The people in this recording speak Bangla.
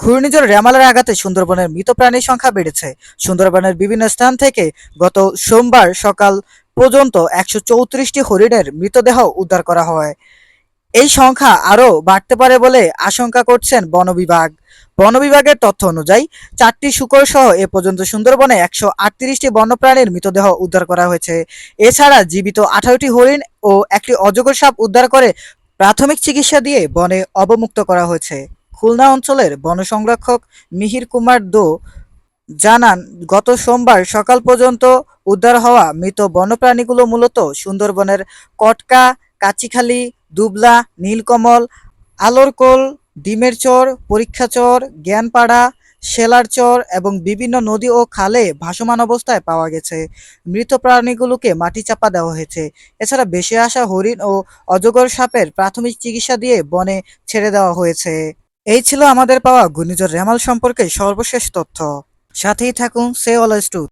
ঘূর্ণিঝড় রেমালের আঘাতে সুন্দরবনের মৃত প্রাণীর সংখ্যা বেড়েছে। সুন্দরবনের বিভিন্ন স্থান থেকে গত সোমবার সকাল পর্যন্ত একশো চৌত্রিশটি হরিণের মৃতদেহ উদ্ধার করা হয়। এই সংখ্যা আরও বাড়তে পারে বলে আশঙ্কা করছেন বন বিভাগ। বন বিভাগের তথ্য অনুযায়ী, চারটি শুকর সহ এ পর্যন্ত সুন্দরবনে একশো আটত্রিশটি বন্যপ্রাণীর মৃতদেহ উদ্ধার করা হয়েছে। এছাড়া জীবিত আঠারোটি হরিণ ও একটি অজগর সাপ উদ্ধার করে প্রাথমিক চিকিৎসা দিয়ে বনে অবমুক্ত করা হয়েছে। খুলনা অঞ্চলের বন সংরক্ষক মিহির কুমার দো জানান, গত সোমবার সকাল পর্যন্ত উদ্ধার হওয়া মৃত বন্যপ্রাণীগুলো মূলত সুন্দরবনের কটকা, কাচিখালি, দুবলা, নীলকমল, আলোরকোল, ডিমের চর পরীক্ষাচর জ্ঞানপাড়া, শেলার চর এবং বিভিন্ন নদী ও খালে ভাসমান অবস্থায় পাওয়া গেছে। মৃত প্রাণীগুলোকে মাটি চাপা দেওয়া হয়েছে। এছাড়া বেশি আসা হরিণ ও অজগর সাপের প্রাথমিক চিকিৎসা দিয়ে বনে ছেড়ে দেওয়া হয়েছে। এই ছিল আমাদের পাওয়া ঘূর্ণিঝড় রেমাল সম্পর্কে সর্বশেষ তথ্য। সাথেই থাকুন সে অলওয়েজ টু